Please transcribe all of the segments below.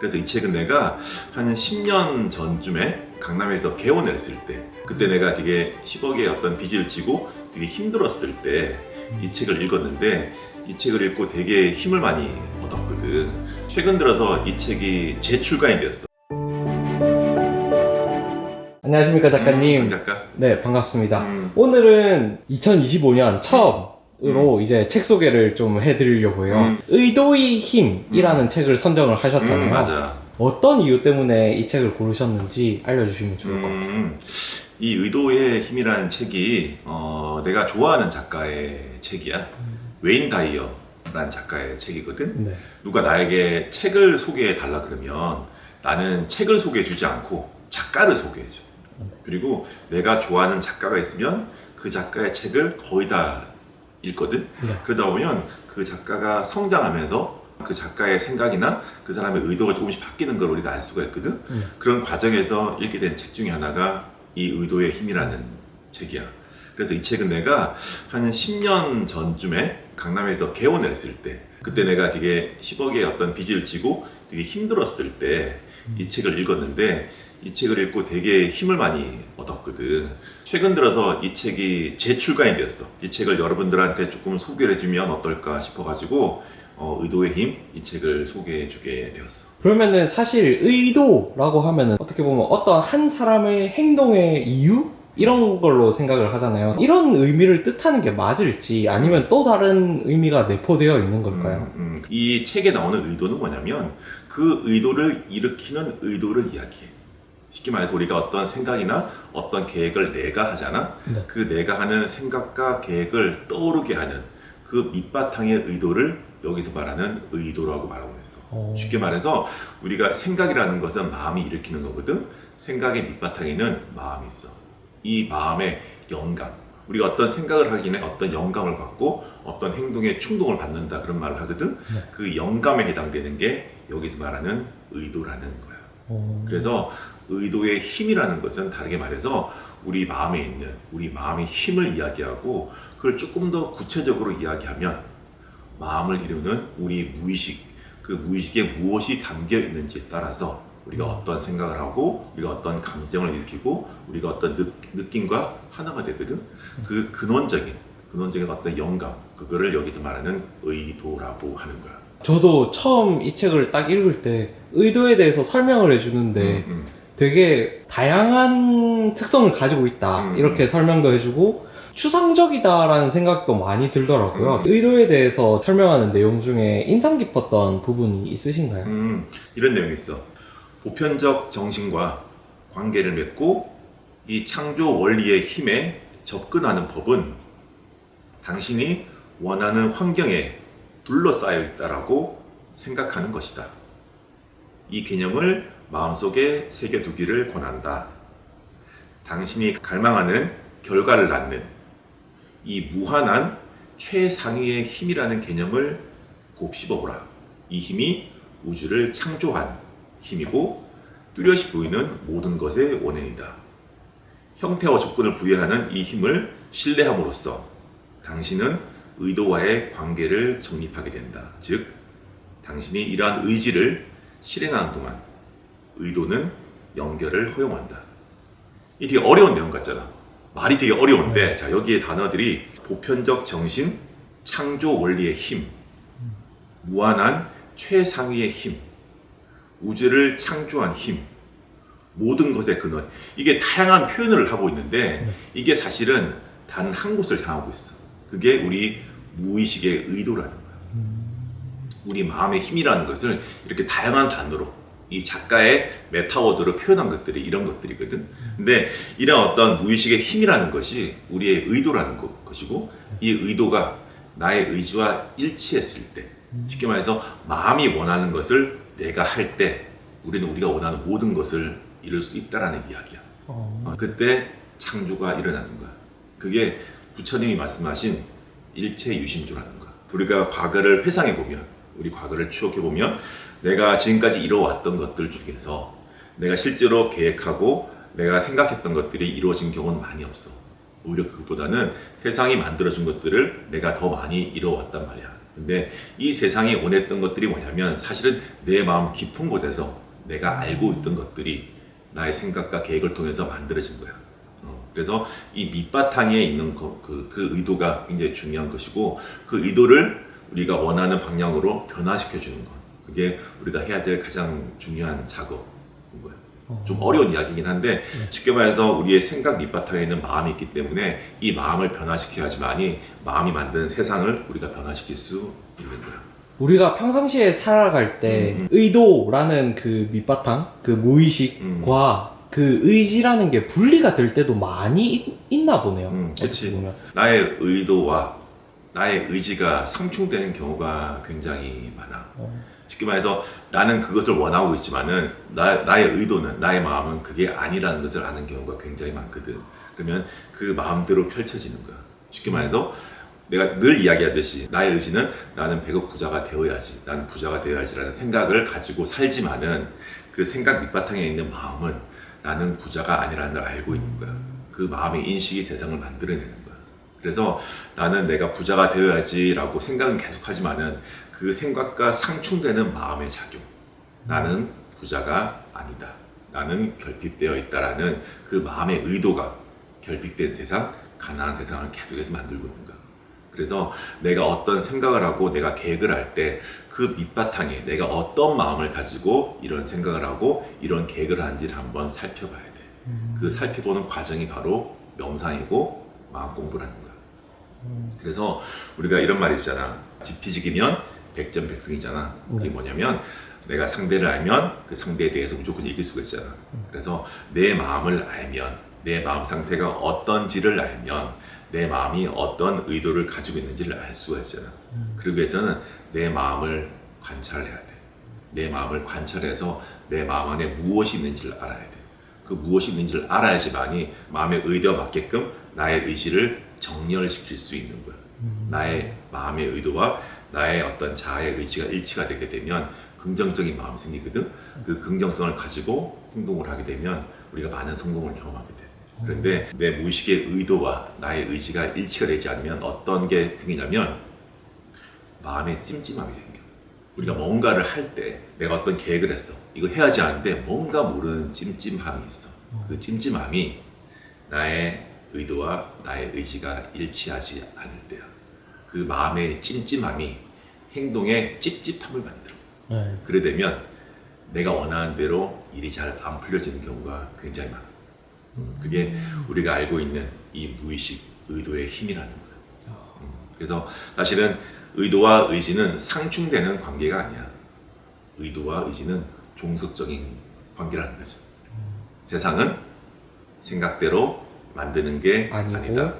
그래서 이 책은 내가 한 10년 전쯤에 강남에서 개원을 했을 때 그때 내가 되게 10억의 어떤 빚을 지고 되게 힘들었을 때 이 책을 읽었는데 이 책을 읽고 되게 힘을 많이 얻었거든. 최근 들어서 이 책이 재출간이 되었어. 안녕하십니까 작가님. 음, 작가. 네 반갑습니다. 음, 오늘은 2025년 처음 으로 이제 책 소개를 좀 해드리려고 해요. 음. 의도의 힘이라는 책을 선정을 하셨잖아요. 음, 맞아. 어떤 이유 때문에 이 책을 고르셨는지 알려주시면 좋을 것 같아요. 음, 이 의도의 힘이라는 책이 어, 내가 좋아하는 작가의 책이야. 웨인 다이어라는 작가의 책이거든. 네. 누가 나에게 책을 소개해 달라 그러면 나는 책을 소개해 주지 않고 작가를 소개해 줘. 그리고 내가 좋아하는 작가가 있으면 그 작가의 책을 거의 다 읽거든. 네. 그러다 보면 그 작가가 성장하면서 그 작가의 생각이나 그 사람의 의도가 조금씩 바뀌는 걸 우리가 알 수가 있거든. 음. 그런 과정에서 읽게 된 책 중에 하나가 이 의도의 힘이라는 책이야. 그래서 이 책은 내가 한 10년 전쯤에 강남에서 개원을 했을 때 그때 내가 되게 10억의 어떤 빚을 지고 되게 힘들었을 때 이 책을 읽었는데 이 책을 읽고 되게 힘을 많이 얻었거든. 최근 들어서 이 책이 재출간이 되었어. 이 책을 여러분들한테 조금 소개를 해주면 어떨까 싶어가지고 어, 의도의 힘 이 책을 소개해주게 되었어. 그러면은 사실 의도라고 하면은 어떻게 보면 어떤 한 사람의 행동의 이유? 이런 걸로 생각을 하잖아요. 이런 의미를 뜻하는 게 맞을지 아니면 또 다른 의미가 내포되어 있는 걸까요? 음, 음. 이 책에 나오는 의도는 뭐냐면 그 의도를 일으키는 의도를 이야기해. 쉽게 말해서 우리가 어떤 생각이나 어떤 계획을 내가 하잖아. 네. 그 내가 하는 생각과 계획을 떠오르게 하는 그 밑바탕의 의도를 여기서 말하는 의도라고 말하고 있어. 어. 쉽게 말해서 우리가 생각이라는 것은 마음이 일으키는 거거든. 생각의 밑바탕에는 마음이 있어. 이 마음의 영감. 우리가 어떤 생각을 하기 전에 어떤 영감을 받고 어떤 행동에 충동을 받는다 그런 말을 하거든. 네. 그 영감에 해당되는 게 여기서 말하는 의도라는 거야. 어. 그래서 의도의 힘이라는 것은 다르게 말해서 우리 마음에 있는 우리 마음의 힘을 이야기하고 그걸 조금 더 구체적으로 이야기하면 마음을 이루는 우리 무의식 그 무의식에 무엇이 담겨 있는지에 따라서 우리가 어떤 생각을 하고 우리가 어떤 감정을 일으키고 우리가 어떤 느, 느낌과 하나가 되거든 그 근원적인 근원적인 어떤 영감 그거를 여기서 말하는 의도라고 하는 거야. 저도 처음 이 책을 딱 읽을 때 의도에 대해서 설명을 해주는데 음, 음. 되게 다양한 특성을 가지고 있다 음. 이렇게 설명도 해주고 추상적이다라는 생각도 많이 들더라고요. 음. 의도에 대해서 설명하는 내용 중에 인상 깊었던 부분이 있으신가요? 음, 이런 내용이 있어. 보편적 정신과 관계를 맺고 이 창조 원리의 힘에 접근하는 법은 당신이 원하는 환경에 둘러싸여 있다라고 생각하는 것이다. 이 개념을 마음속에 새겨두기를 권한다. 당신이 갈망하는 결과를 낳는 이 무한한 최상위의 힘이라는 개념을 곱씹어보라. 이 힘이 우주를 창조한 힘이고 뚜렷이 보이는 모든 것의 원인이다. 형태와 조건을 부여하는 이 힘을 신뢰함으로써 당신은 의도와의 관계를 정립하게 된다. 즉, 당신이 이러한 의지를 실행하는 동안 의도는 연결을 허용한다. 이 되게 어려운 내용 같잖아. 말이 되게 어려운데, 자, 여기에 단어들이 보편적 정신, 창조 원리의 힘, 무한한 최상위의 힘, 우주를 창조한 힘, 모든 것의 근원. 이게 다양한 표현을 하고 있는데 이게 사실은 단 한 곳을 향하고 있어. 그게 우리 무의식의 의도라는 거야. 우리 마음의 힘이라는 것을 이렇게 다양한 단어로 이 작가의 메타워드로 표현한 것들이 이런 것들이거든. 근데 이런 어떤 무의식의 힘이라는 것이 우리의 의도라는 것- 것이고 이 의도가 나의 의지와 일치했을 때 쉽게 말해서 마음이 원하는 것을 내가 할 때 우리는 우리가 원하는 모든 것을 이룰 수 있다라는 이야기야. 어, 어, 그때 창조가 일어나는 거야. 그게 부처님이 말씀하신 일체 유심조라는 거야. 우리가 과거를 회상해 보면, 우리 과거를 추억해 보면, 내가 지금까지 이뤄왔던 것들 중에서 내가 실제로 계획하고 내가 생각했던 것들이 이루어진 경우는 많이 없어. 오히려 그것보다는 세상이 만들어준 것들을 내가 더 많이 이뤄왔단 말이야. 근데 이 세상이 원했던 것들이 뭐냐면 사실은 내 마음 깊은 곳에서 내가 알고 있던 것들이 나의 생각과 계획을 통해서 만들어진 거야. 어, 그래서 이 밑바탕에 있는 거, 그, 그 의도가 굉장히 중요한 것이고 그 의도를 우리가 원하는 방향으로 변화시켜 주는 것. 그게 우리가 해야 될 가장 중요한 작업인 거예요. 좀 어려운 이야기이긴 한데 쉽게 말해서 우리의 생각 밑바탕에 있는 마음이 있기 때문에 이 마음을 변화시켜야지만이 마음이 만든 세상을 우리가 변화시킬 수 있는 거야. 우리가 평상시에 살아갈 때 음. 의도라는 그 밑바탕, 그 무의식과 그 의지라는 게 분리가 될 때도 많이 있, 있나 보네요. 음. 보면. 나의 의도와 나의 의지가 상충되는 경우가 굉장히 많아. 어. 쉽게 말해서 나는 그것을 원하고 있지만은 나, 나의 의도는 나의 마음은 그게 아니라는 것을 아는 경우가 굉장히 많거든. 그러면 그 마음대로 펼쳐지는 거야. 쉽게 말해서 내가 늘 이야기하듯이 나의 의지는 나는 배급 부자가 되어야지, 나는 부자가 되어야지라는 생각을 가지고 살지만은 그 생각 밑바탕에 있는 마음은 나는 부자가 아니라는 걸 알고 있는 거야. 그 마음의 인식이 세상을 만들어내는 거야. 그래서 나는 내가 부자가 되어야지라고 생각은 계속하지만은 그 생각과 상충되는 마음의 작용. 나는 부자가 아니다. 나는 결핍되어 있다라는 그 마음의 의도가 결핍된 세상, 가난한 세상을 계속해서 만들고 있는 거야. 그래서 내가 어떤 생각을 하고 내가 계획을 할 때 그 밑바탕에 내가 어떤 마음을 가지고 이런 생각을 하고 이런 계획을 하는지를 한번 살펴봐야 돼. 그 살펴보는 과정이 바로 명상이고 마음 공부라는 거야. 그래서 우리가 이런 말이 있잖아. 지피지기면 백전백승이잖아. 그게 뭐냐면 내가 상대를 알면 그 상대에 대해서 무조건 이길 수가 있잖아. 그래서 내 마음을 알면 내 마음 상태가 어떤지를 알면 내 마음이 어떤 의도를 가지고 있는지를 알 수가 있잖아. 그러기 위해서는 내 마음을 관찰해야 돼. 내 마음을 관찰해서 내 마음 안에 무엇이 있는지를 알아야 돼. 그 무엇이 있는지를 알아야지만이 마음의 의도에 맞게끔 나의 의지를 정렬시킬 수 있는 거야. 나의 마음의 의도와 나의 어떤 자아의 의지가 일치가 되게 되면 긍정적인 마음이 생기거든. 그 긍정성을 가지고 행동을 하게 되면 우리가 많은 성공을 경험하게 돼. 그런데 내 무의식의 의도와 나의 의지가 일치가 되지 않으면 어떤 게 생기냐면 마음에 찜찜함이 생겨. 우리가 뭔가를 할 때 내가 어떤 계획을 했어. 이거 해야지 하는데 뭔가 모르는 찜찜함이 있어. 그 찜찜함이 나의 의도와 나의 의지가 일치하지 않을 때야. 그 마음의 찜찜함이 행동에 찝찝함을 만들어. 네. 그래 되면 내가 원하는 대로 일이 잘 안 풀려지는 경우가 굉장히 많아. 음, 그게 우리가 알고 있는 이 무의식 의도의 힘이라는 거야. 음, 그래서 사실은 의도와 의지는 상충되는 관계가 아니야. 의도와 의지는 종속적인 관계라는 거죠. 세상은 생각대로 만드는 게 아니고 아니다.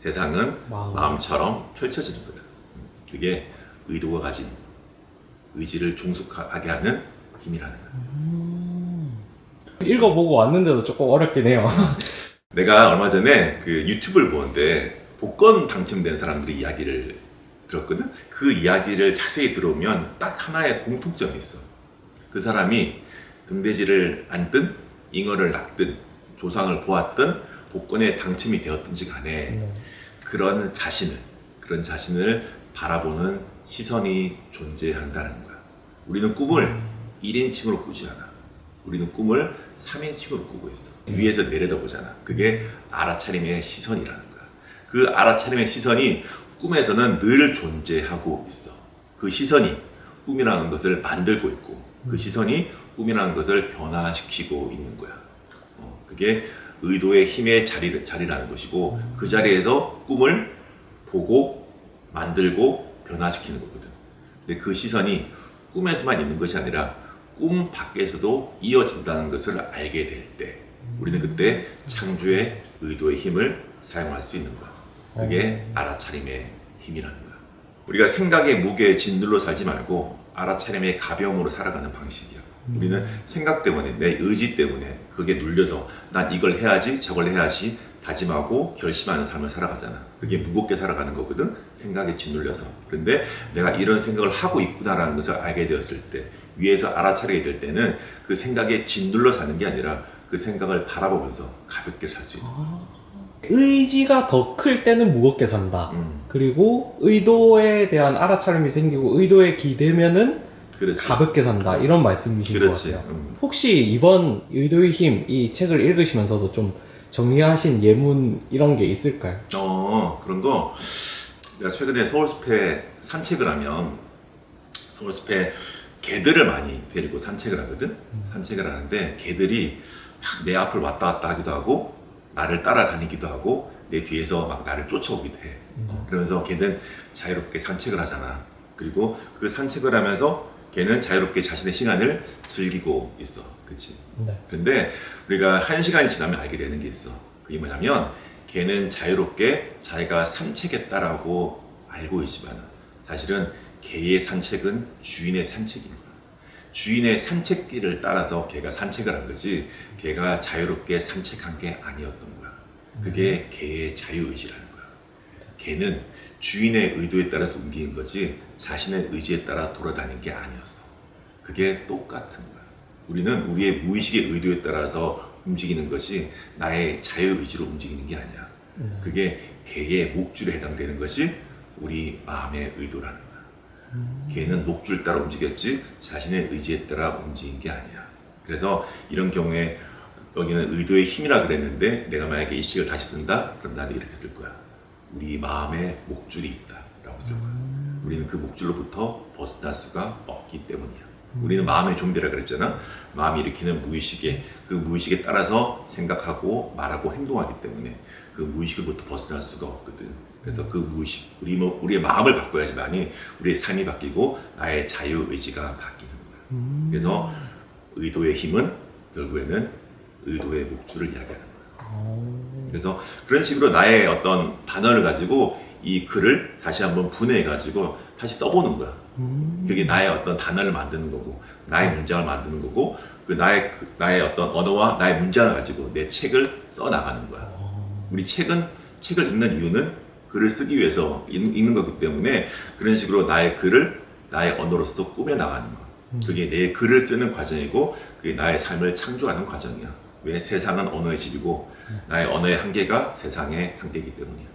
세상은 마음. 마음처럼 펼쳐지는 거다. 음, 그게 의도가 가진 의지를 종속하게 하는 힘이라는 거야. 읽어보고 왔는데도 조금 어렵긴 해요. 내가 얼마 전에 그 유튜브를 보는데 복권 당첨된 사람들의 이야기를 들었거든. 그 이야기를 자세히 들어오면 딱 하나의 공통점이 있어. 그 사람이 금돼지를 안든 잉어를 낳든 조상을 보았든 복권에 당첨이 되었든지 간에 네. 그런 자신을 그런 자신을 바라보는 시선이 존재한다는 거야. 우리는 꿈을 1인칭으로 꾸지 않아. 우리는 꿈을 3인칭으로 꾸고 있어. 위에서 내려다보잖아. 그게 알아차림의 시선이라는 거야. 그 알아차림의 시선이 꿈에서는 늘 존재하고 있어. 그 시선이 꿈이라는 것을 만들고 있고 그 시선이 꿈이라는 것을 변화시키고 있는 거야. 어, 그게 의도의 힘의 자리, 자리라는 것이고 그 자리에서 꿈을 보고 만들고 변화시키는 거거든. 근데 그 시선이 꿈에서만 있는 것이 아니라 꿈 밖에서도 이어진다는 것을 알게 될 때 우리는 그때 창조의 의도의 힘을 사용할 수 있는 거야. 그게 알아차림의 힘이라는 거야. 우리가 생각의 무게에 짓눌러 살지 말고 알아차림의 가벼움으로 살아가는 방식이야. 우리는 생각 때문에 내 의지 때문에 그게 눌려서 난 이걸 해야지 저걸 해야지 다짐하고 결심하는 삶을 살아가잖아. 그게 무겁게 살아가는 거거든. 생각에 짓눌려서. 그런데 내가 이런 생각을 하고 있구나라는 것을 알게 되었을 때 위에서 알아차리게 될 때는 그 생각에 짓눌러 사는 게 아니라 그 생각을 바라보면서 가볍게 살 수 있는 거야. 의지가 더 클 때는 무겁게 산다. 음. 그리고 의도에 대한 알아차림이 생기고 의도에 기대면은 그렇지. 가볍게 산다 이런 말씀이신 그렇지. 것 같아요. 음. 혹시 이번 의도의 힘 이 책을 읽으시면서도 좀 정리하신 예문 이런 게 있을까요? 어 그런 거 내가 최근에 서울 숲에 산책을 하면 서울 숲에 개들을 많이 데리고 산책을 하거든 산책을 하는데 개들이 막 내 앞을 왔다 갔다 하기도 하고 나를 따라다니기도 하고 내 뒤에서 막 나를 쫓아오기도 해 어, 그러면서 걔는 자유롭게 산책을 하잖아 그리고 그 산책을 하면서 걔는 자유롭게 자신의 시간을 즐기고 있어 그치 네. 근데 우리가 한 시간이 지나면 알게 되는 게 있어. 그게 뭐냐면 걔는 자유롭게 자기가 산책했다라고 알고 있지만 사실은 개의 산책은 주인의 산책인 거야. 주인의 산책길을 따라서 걔가 산책을 한 거지 걔가 자유롭게 산책한 게 아니었던 거야. 그게 개의 자유의지라는 거야. 개는 주인의 의도에 따라서 움직인 거지 자신의 의지에 따라 돌아다닌 게 아니었어. 그게 똑같은 거야. 우리는 우리의 무의식의 의도에 따라서 움직이는 것이 나의 자유의지로 움직이는 게 아니야. 그게 개의 목줄에 해당되는 것이 우리 마음의 의도라는 거야. 개는 목줄 따라 움직였지 자신의 의지에 따라 움직인 게 아니야. 그래서 이런 경우에 여기는 의도의 힘이라 그랬는데 내가 만약에 이 책을 다시 쓴다? 그럼 나는 이렇게 쓸 거야. 우리 마음에 목줄이 있다라고 쓸 거야. 우리는 그 목줄로부터 벗어날 수가 없기 때문이야. 우리는 마음의 좀비라 그랬잖아. 마음이 일으키는 무의식에 그 무의식에 따라서 생각하고 말하고 행동하기 때문에 그 무의식으로부터 벗어날 수가 없거든. 그래서 그 무의식, 우리 뭐 우리의 마음을 바꿔야지만이 우리의 삶이 바뀌고 나의 자유 의지가 바뀌는 거야. 그래서 의도의 힘은 결국에는 의도의 목줄을 이야기하는 거야. 그래서 그런 식으로 나의 어떤 단어를 가지고 이 글을 다시 한번 분해해 가지고 다시 써보는 거야. 그게 나의 어떤 단어를 만드는 거고 나의 문장을 만드는 거고 그 나의 그- 나의 어떤 언어와 나의 문장을 가지고 내 책을 써 나가는 거야. 우리 책은 책을 읽는 이유는 글을 쓰기 위해서 읽, 읽는 거기 때문에 그런 식으로 나의 글을 나의 언어로서 꾸며 나가는 거. 그게 내 글을 쓰는 과정이고 그게 나의 삶을 창조하는 과정이야. 왜 세상은 언어의 집이고 나의 언어의 한계가 세상의 한계이기 때문이야.